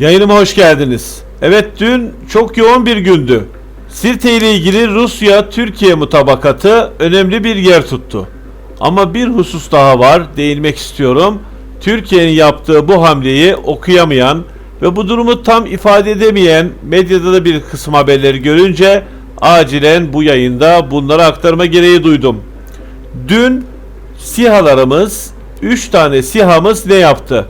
Yayınıma hoş geldiniz. Evet dün çok yoğun bir gündü. Sirte ile ilgili Rusya-Türkiye mutabakatı önemli bir yer tuttu. Ama bir husus daha var değinmek istiyorum. Türkiye'nin yaptığı bu hamleyi okuyamayan ve bu durumu tam ifade edemeyen medyada da bir kısım haberleri görünce acilen bu yayında bunları aktarma gereği duydum. Dün SİHA'larımız 3 tane SİHA'mız ne yaptı?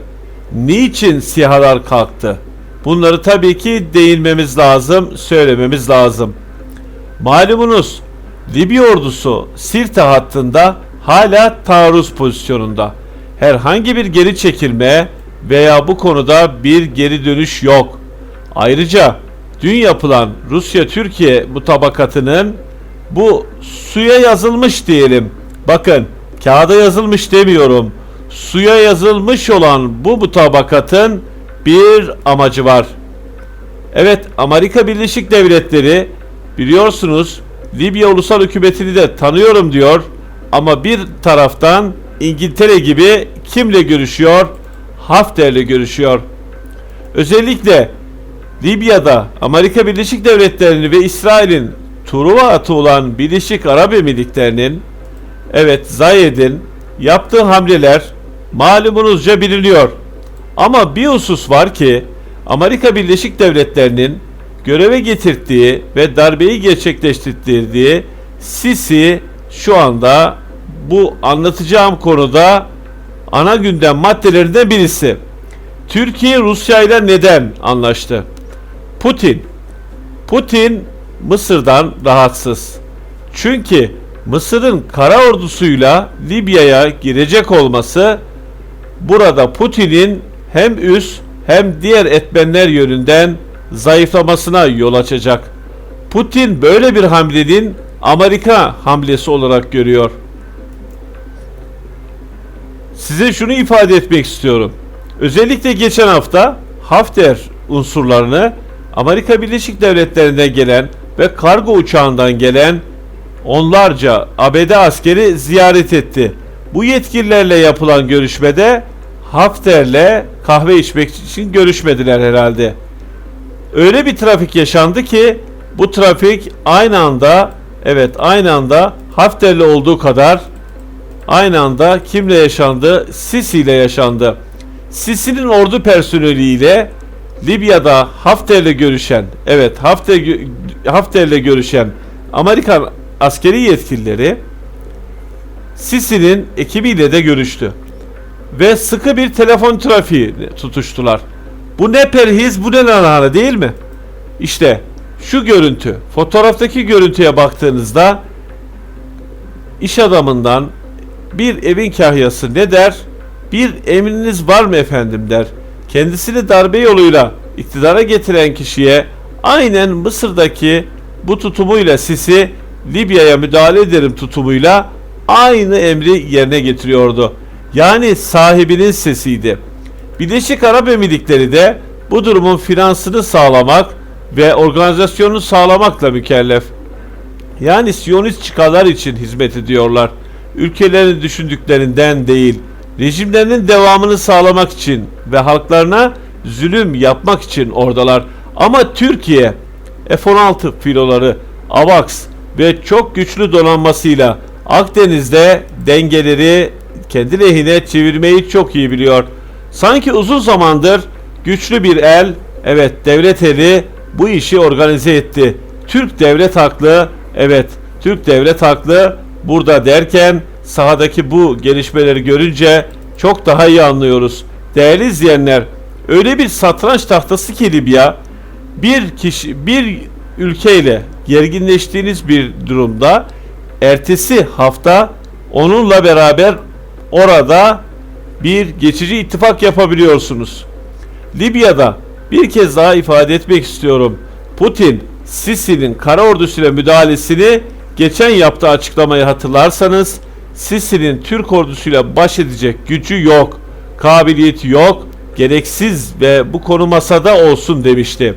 Niçin SİHA'lar kalktı? Bunları tabii ki değinmemiz lazım, söylememiz lazım. Malumunuz Libya ordusu Sirte hattında hala taarruz pozisyonunda. Herhangi bir geri çekilme veya bu konuda bir geri dönüş yok. Ayrıca dün yapılan Rusya-Türkiye mutabakatının bu suya yazılmış diyelim. Bakın kağıda yazılmış demiyorum. Suya yazılmış olan bu mutabakatın bir amacı var. Evet Amerika Birleşik Devletleri biliyorsunuz Libya Ulusal Hükümeti'ni de tanıyorum diyor ama bir taraftan İngiltere gibi kimle görüşüyor? Hafter'le görüşüyor. Özellikle Libya'da Amerika Birleşik Devletleri'ni ve İsrail'in Truva atı olan Birleşik Arap Emirlikleri'nin evet Zayed'in yaptığı hamleler malumunuzca biliniyor. Ama bir husus var ki Amerika Birleşik Devletleri'nin göreve getirdiği ve darbeyi gerçekleştirdiği Sisi şu anda bu anlatacağım konuda ana gündem maddelerinden birisi. Türkiye Rusya ile neden anlaştı? Putin. Putin Mısır'dan rahatsız. Çünkü Mısır'ın kara ordusuyla Libya'ya girecek olması burada Putin'in hem üst hem diğer etmenler yönünden zayıflamasına yol açacak. Putin böyle bir hamlenin Amerika hamlesi olarak görüyor. Size şunu ifade etmek istiyorum. Özellikle geçen hafta Hafter unsurlarını Amerika Birleşik Devletleri'nden gelen ve kargo uçağından gelen onlarca ABD askeri ziyaret etti. Bu yetkililerle yapılan görüşmede Hafter'le kahve içmek için görüşmediler herhalde. Öyle bir trafik yaşandı ki bu trafik aynı anda evet aynı anda Hafter'le olduğu kadar aynı anda kimle yaşandı? Sisi ile yaşandı. Sisi'nin ordu personeliyle Libya'da Hafter'le görüşen, evet Hafter Hafter'le görüşen Amerikan askeri yetkilileri Sisi'nin ekibiyle de görüştü. Ve sıkı bir telefon trafiği tutuştular. Bu ne perhiz, bu ne lahana değil mi? İşte şu görüntü, fotoğraftaki görüntüye baktığınızda iş adamından bir evin kahyası ne der? Bir emriniz var mı efendim der. Kendisini darbe yoluyla iktidara getiren kişiye aynen Mısır'daki bu tutumuyla Sisi Libya'ya müdahale ederim tutumuyla aynı emri yerine getiriyordu. Yani sahibinin sesiydi. Birleşik Arap Emirlikleri de bu durumun finansını sağlamak ve organizasyonunu sağlamakla mükellef. Yani Siyonist çıkarlar için hizmet ediyorlar. Ülkelerini düşündüklerinden değil, rejimlerinin devamını sağlamak için ve halklarına zulüm yapmak için oradalar. Ama Türkiye F-16 filoları, AVAX ve çok güçlü donanmasıyla Akdeniz'de dengeleri kendi lehine çevirmeyi çok iyi biliyor. Sanki uzun zamandır güçlü bir el, evet devlet eli bu işi organize etti. Türk devlet haklı, evet Türk devlet haklı burada derken sahadaki bu gelişmeleri görünce çok daha iyi anlıyoruz. Değerli izleyenler, öyle bir satranç tahtası ki Libya, bir kişi, bir ülkeyle gerginleştiğiniz bir durumda ertesi hafta onunla beraber orada bir geçici ittifak yapabiliyorsunuz. Libya'da bir kez daha ifade etmek istiyorum. Putin, Sisi'nin kara ordusuyla müdahalesini geçen yaptığı açıklamayı hatırlarsanız Sisi'nin Türk ordusuyla baş edecek gücü yok, kabiliyeti yok, gereksiz ve bu konu masada olsun demişti.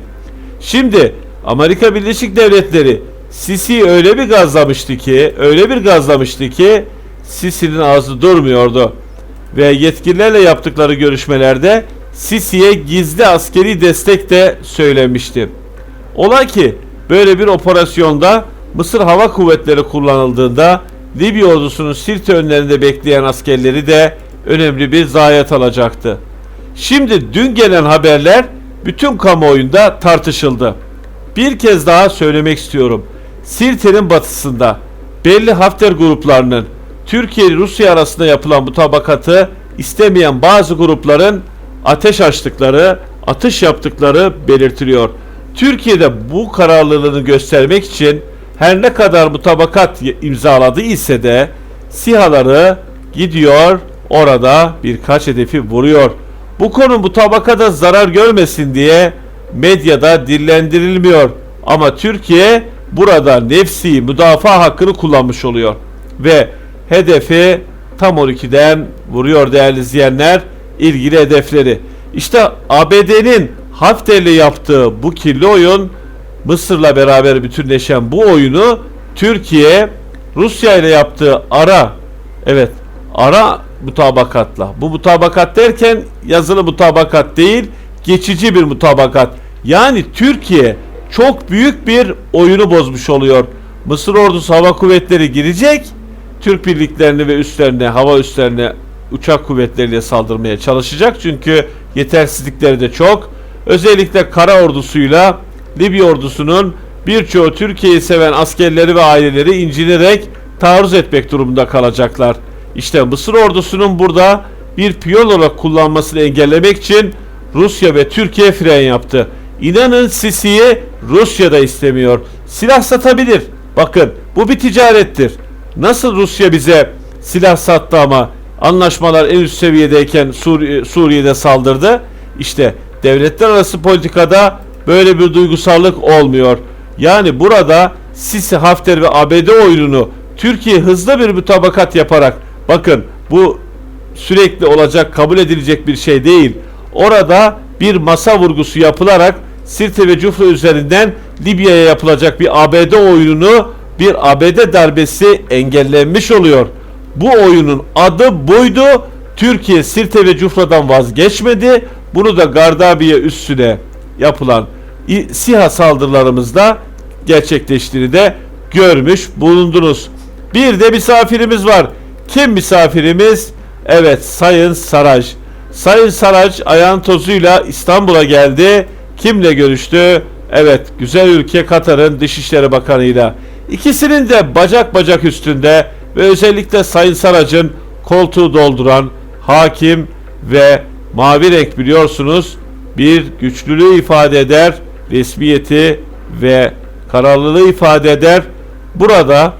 Şimdi Amerika Birleşik Devletleri Sisi'yi öyle bir gazlamıştı ki, öyle bir gazlamıştı ki Sisi'nin ağzı durmuyordu. Ve yetkililerle yaptıkları görüşmelerde Sisi'ye gizli askeri destek de söylemişti. Ola ki böyle bir operasyonda Mısır Hava Kuvvetleri kullanıldığında Libya ordusunun Sirte önlerinde bekleyen askerleri de önemli bir zayiat alacaktı. Şimdi dün gelen haberler bütün kamuoyunda tartışıldı. Bir kez daha söylemek istiyorum. Sirte'nin batısında belli Hafter gruplarının Türkiye ile Rusya arasında yapılan mutabakatı istemeyen bazı grupların ateş açtıkları, atış yaptıkları belirtiliyor. Türkiye'de bu kararlılığını göstermek için her ne kadar mutabakat imzaladı ise de SİHA'ları gidiyor orada birkaç hedefi vuruyor. Bu konu mutabakata zarar görmesin diye medyada dillendirilmiyor. Ama Türkiye burada nefsi müdafaa hakkını kullanmış oluyor. Ve hedefi tam 12'den vuruyor değerli izleyenler ilgili hedefleri. İşte ABD'nin Hafter'le yaptığı bu kirli oyun Mısır'la beraber bütünleşen bu oyunu Türkiye Rusya ile yaptığı ara evet ara mutabakatla bu mutabakat derken yazılı mutabakat değil geçici bir mutabakat yani Türkiye çok büyük bir oyunu bozmuş oluyor. Mısır ordusu hava kuvvetleri girecek Türk birliklerini ve üstlerine hava üslerine uçak kuvvetleriyle saldırmaya çalışacak çünkü yetersizlikleri de çok. Özellikle kara ordusuyla Libya ordusunun birçoğu Türkiye'yi seven askerleri ve aileleri incinerek taarruz etmek durumunda kalacaklar. İşte Mısır ordusunun burada bir piyon olarak kullanmasını engellemek için Rusya ve Türkiye fren yaptı. İnanın Sisi'yi Rusya da istemiyor. Silah satabilir. Bakın bu bir ticarettir. Nasıl Rusya bize silah sattı ama anlaşmalar en üst seviyedeyken Sur Suriye'de saldırdı? İşte devletler arası politikada böyle bir duygusallık olmuyor. Yani burada Sisi, Hafter ve ABD oyununu Türkiye hızlı bir mütabakat yaparak bakın bu sürekli olacak kabul edilecek bir şey değil. Orada bir masa vurgusu yapılarak Sirte ve Cufra üzerinden Libya'ya yapılacak bir ABD oyununu bir ABD darbesi engellenmiş oluyor. Bu oyunun adı buydu. Türkiye Sirte ve Cufra'dan vazgeçmedi. Bunu da Gardabiye üstüne yapılan SİHA saldırılarımızda gerçekleştiğini de görmüş bulundunuz. Bir de misafirimiz var. Kim misafirimiz? Evet Sayın Saraj. Sayın Saraj ayağın tozuyla İstanbul'a geldi. Kimle görüştü? Evet güzel ülke Katar'ın Dışişleri Bakanı'yla. İkisinin de bacak bacak üstünde ve özellikle Sayın Saraj'ın koltuğu dolduran hakim ve mavi renk biliyorsunuz bir güçlülüğü ifade eder, resmiyeti ve kararlılığı ifade eder. Burada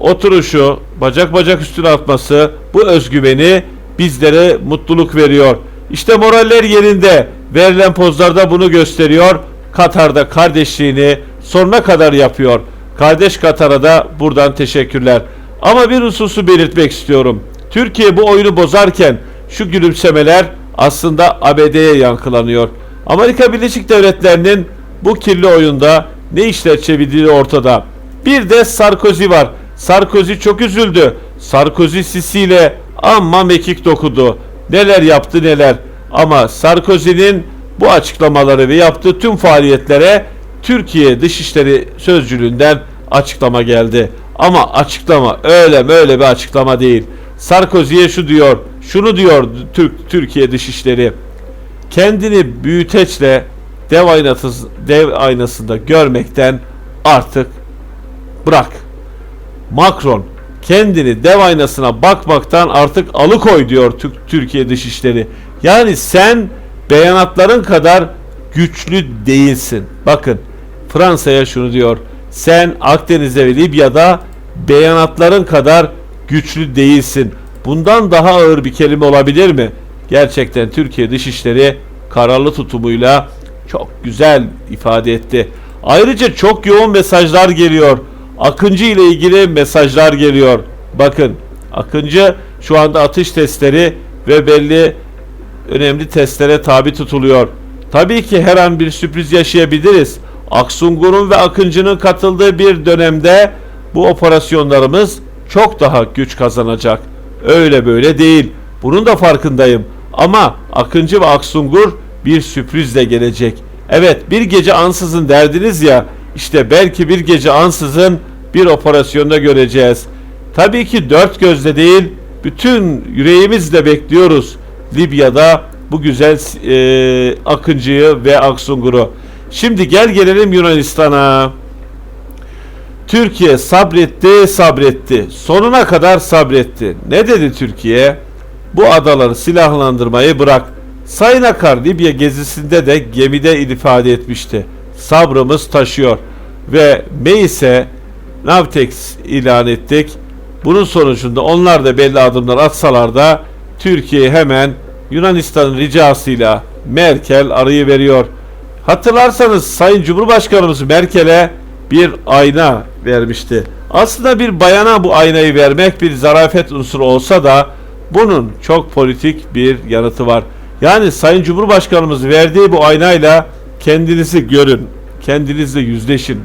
oturuşu, bacak bacak üstüne atması, bu özgüveni bizlere mutluluk veriyor. İşte moraller yerinde. Verilen pozlarda bunu gösteriyor. Katar'da kardeşliğini sonuna kadar yapıyor. Kardeş Katar'a da buradan teşekkürler. Ama bir hususu belirtmek istiyorum. Türkiye bu oyunu bozarken şu gülümsemeler aslında ABD'ye yankılanıyor. Amerika Birleşik Devletleri'nin bu kirli oyunda ne işler çevirdiği ortada. Bir de Sarkozy var. Sarkozy çok üzüldü. Sarkozy Sisi ile amma mekik dokudu. Neler yaptı neler. Ama Sarkozy'nin bu açıklamaları ve yaptığı tüm faaliyetlere Türkiye Dışişleri Sözcülüğünden açıklama geldi. Ama açıklama öyle böyle bir açıklama değil. Sarkozy'ye şu diyor, şunu diyor Türk Türkiye Dışişleri. Kendini büyüteçle dev, aynası, dev aynasında görmekten artık bırak. Macron kendini dev aynasına bakmaktan artık alıkoy diyor Türkiye Dışişleri. Yani sen beyanatların kadar güçlü değilsin. Bakın Fransa'ya şunu diyor. Sen Akdeniz'de ve Libya'da beyanatların kadar güçlü değilsin. Bundan daha ağır bir kelime olabilir mi? Gerçekten Türkiye Dışişleri kararlı tutumuyla çok güzel ifade etti. Ayrıca çok yoğun mesajlar geliyor. Akıncı ile ilgili mesajlar geliyor. Bakın Akıncı şu anda atış testleri ve belli önemli testlere tabi tutuluyor. Tabii ki her an bir sürpriz yaşayabiliriz. Aksungur'un ve Akıncı'nın katıldığı bir dönemde bu operasyonlarımız çok daha güç kazanacak. Öyle böyle değil. Bunun da farkındayım. Ama Akıncı ve Aksungur bir sürprizle gelecek. Evet bir gece ansızın derdiniz ya işte belki bir gece ansızın bir operasyonda göreceğiz. Tabii ki dört gözle değil bütün yüreğimizle bekliyoruz Libya'da bu güzel e, Akıncı'yı ve Aksungur'u. Şimdi gel gelelim Yunanistan'a. Türkiye sabretti, sabretti. Sonuna kadar sabretti. Ne dedi Türkiye? Bu adaları silahlandırmayı bırak. Sayın Akar Libya gezisinde de gemide ifade etmişti. Sabrımız taşıyor. Ve Meis'e Navtex ilan ettik. Bunun sonucunda onlar da belli adımlar atsalar da Türkiye hemen Yunanistan'ın ricasıyla Merkel arayı veriyor. Hatırlarsanız Sayın Cumhurbaşkanımız Merkel'e bir ayna vermişti. Aslında bir bayana bu aynayı vermek bir zarafet unsuru olsa da bunun çok politik bir yanıtı var. Yani Sayın Cumhurbaşkanımız verdiği bu aynayla kendinizi görün, kendinizle yüzleşin.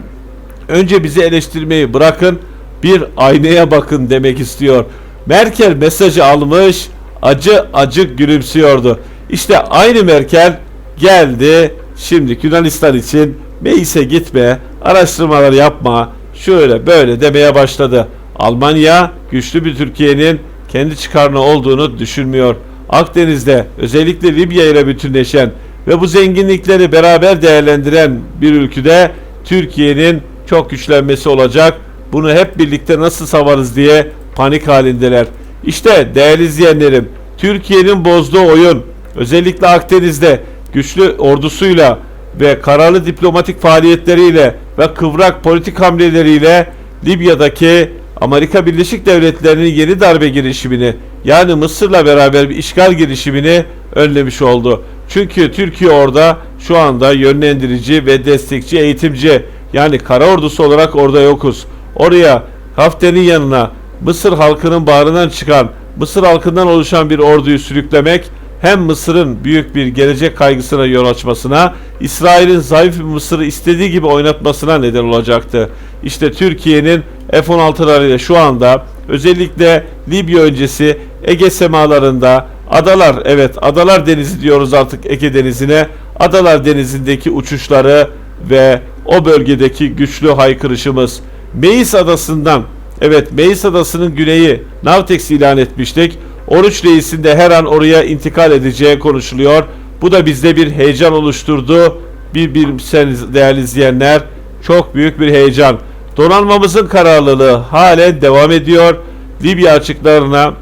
Önce bizi eleştirmeyi bırakın, bir aynaya bakın demek istiyor. Merkel mesajı almış, acı acı gülümsüyordu. İşte aynı Merkel geldi şimdi Yunanistan için Meis'e gitme, araştırmalar yapma, şöyle böyle demeye başladı. Almanya güçlü bir Türkiye'nin kendi çıkarına olduğunu düşünmüyor. Akdeniz'de özellikle Libya ile bütünleşen ve bu zenginlikleri beraber değerlendiren bir ülkede Türkiye'nin çok güçlenmesi olacak. Bunu hep birlikte nasıl savarız diye panik halindeler. İşte değerli izleyenlerim, Türkiye'nin bozduğu oyun özellikle Akdeniz'de güçlü ordusuyla ve kararlı diplomatik faaliyetleriyle ve kıvrak politik hamleleriyle Libya'daki Amerika Birleşik Devletleri'nin yeni darbe girişimini yani Mısır'la beraber bir işgal girişimini önlemiş oldu. Çünkü Türkiye orada şu anda yönlendirici ve destekçi eğitimci yani kara ordusu olarak orada yokuz. Oraya Hafter'in yanına Mısır halkının bağrından çıkan Mısır halkından oluşan bir orduyu sürüklemek hem Mısır'ın büyük bir gelecek kaygısına yol açmasına, İsrail'in zayıf Mısır'ı istediği gibi oynatmasına neden olacaktı. İşte Türkiye'nin F-16'larıyla şu anda özellikle Libya öncesi Ege semalarında adalar evet adalar denizi diyoruz artık Ege denizine adalar denizindeki uçuşları ve o bölgedeki güçlü haykırışımız Meis adasından evet Meis adasının güneyi Navtex ilan etmiştik. Oruç Reis'in de her an oraya intikal edeceği konuşuluyor. Bu da bizde bir heyecan oluşturdu. Bir bilimsel değerli izleyenler çok büyük bir heyecan. Donanmamızın kararlılığı halen devam ediyor. Libya açıklarına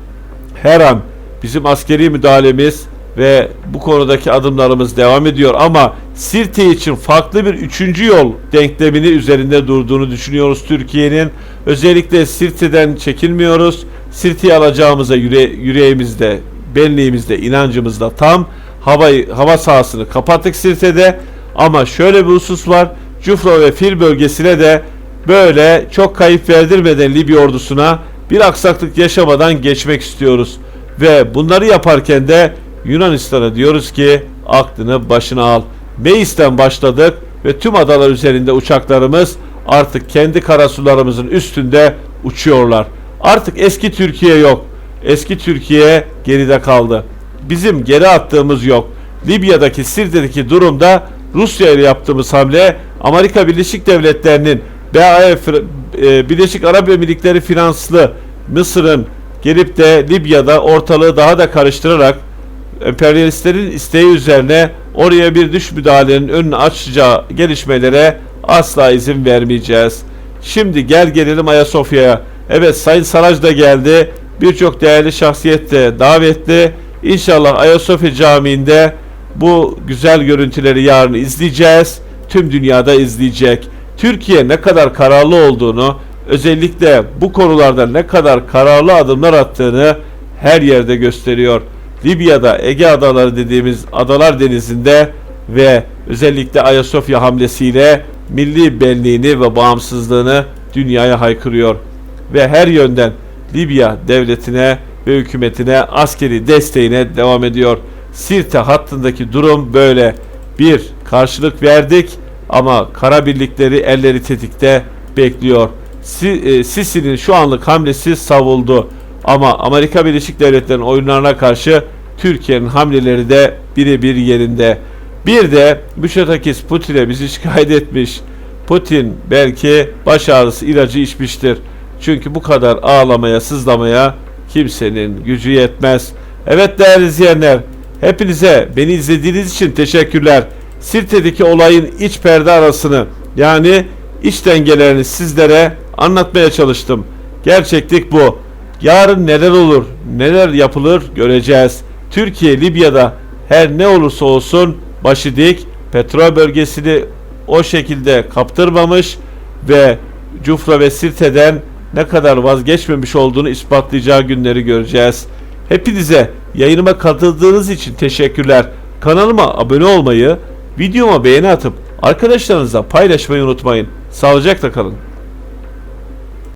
her an bizim askeri müdahalemiz ve bu konudaki adımlarımız devam ediyor ama Sirte için farklı bir üçüncü yol denklemini üzerinde durduğunu düşünüyoruz Türkiye'nin. Özellikle Sirte'den çekilmiyoruz. Sirte'yi alacağımıza yüre, yüreğimizde, benliğimizde, inancımızda tam havayı, hava sahasını kapattık Sirte'de ama şöyle bir husus var. Cufra ve Fil bölgesine de böyle çok kayıp verdirmeden Libya ordusuna bir aksaklık yaşamadan geçmek istiyoruz. Ve bunları yaparken de Yunanistan'a diyoruz ki aklını başına al. Meis'ten başladık ve tüm adalar üzerinde uçaklarımız artık kendi karasularımızın üstünde uçuyorlar. Artık eski Türkiye yok. Eski Türkiye geride kaldı. Bizim geri attığımız yok. Libya'daki Sirte'deki durumda Rusya ile yaptığımız hamle Amerika Birleşik Devletleri'nin BAE e, Birleşik Arap Emirlikleri finanslı Mısır'ın gelip de Libya'da ortalığı daha da karıştırarak emperyalistlerin isteği üzerine oraya bir dış müdahalenin önünü açacağı gelişmelere asla izin vermeyeceğiz. Şimdi gel gelelim Ayasofya'ya. Evet Sayın Saraj da geldi. Birçok değerli şahsiyet de davetli. İnşallah Ayasofya Camii'nde bu güzel görüntüleri yarın izleyeceğiz. Tüm dünyada izleyecek. Türkiye ne kadar kararlı olduğunu, özellikle bu konularda ne kadar kararlı adımlar attığını her yerde gösteriyor. Libya'da Ege Adaları dediğimiz adalar denizinde ve özellikle Ayasofya hamlesiyle milli benliğini ve bağımsızlığını dünyaya haykırıyor. Ve her yönden Libya devletine ve hükümetine askeri desteğine devam ediyor. Sirte hattındaki durum böyle. Bir, karşılık verdik ama kara birlikleri elleri tetikte bekliyor. E, Sisi'nin şu anlık hamlesi savuldu. Ama Amerika Birleşik Devletleri'nin oyunlarına karşı Türkiye'nin hamleleri de birebir yerinde. Bir de Müşatakis Putin'e bizi şikayet etmiş. Putin belki baş ağrısı ilacı içmiştir. Çünkü bu kadar ağlamaya, sızlamaya kimsenin gücü yetmez. Evet değerli izleyenler, hepinize beni izlediğiniz için teşekkürler. Sirte'deki olayın iç perde arasını yani iç dengelerini sizlere anlatmaya çalıştım. Gerçeklik bu. Yarın neler olur, neler yapılır göreceğiz. Türkiye Libya'da her ne olursa olsun başı dik petrol bölgesini o şekilde kaptırmamış ve Cufra ve Sirte'den ne kadar vazgeçmemiş olduğunu ispatlayacağı günleri göreceğiz. Hepinize yayınıma katıldığınız için teşekkürler. Kanalıma abone olmayı, videoma beğeni atıp arkadaşlarınızla paylaşmayı unutmayın. Sağlıcakla kalın.